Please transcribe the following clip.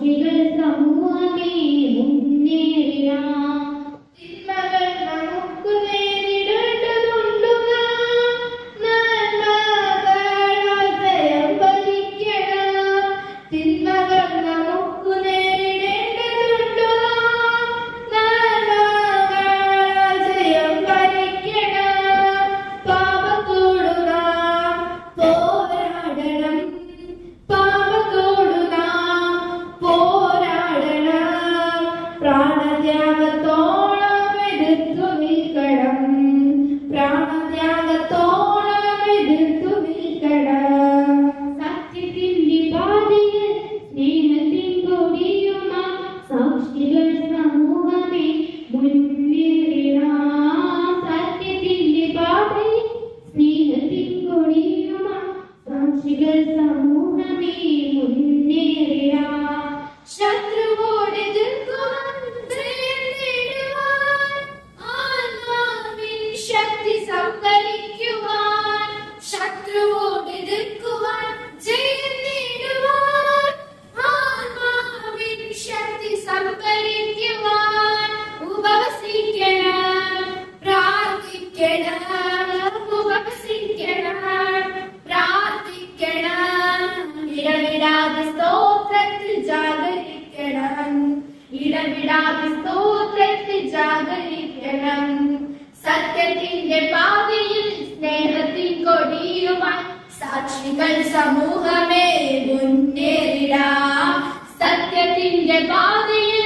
bigger is the moon. ശക്തി സംഭരിക്കുവാൻ ശത്രുവോട് എതിർക്കുവാൻ ജയം നേടുവാൻ ആത്മാവിൻ ശക്തി സംഭരിക്കുവാൻ ഉപവസിക്കണം പ്രാർത്ഥിക്കണം ഉപവസിക്കണം പ്രാർത്ഥിക്കണം. ഇടവിടാതെ സ്തോത്രത്തിൽ ജാഗരിക്കണം ഇടവിടാതെ സ്തോത്രത്തിൽ സത്യത്തിന്റെ പാതയിൽ സ്നേഹത്തിൻ കൊടിയുമായി സാക്ഷികൾ സമൂഹമേ മുന്നേറിടാം. സത്യത്തിന്റെ പാതയിൽ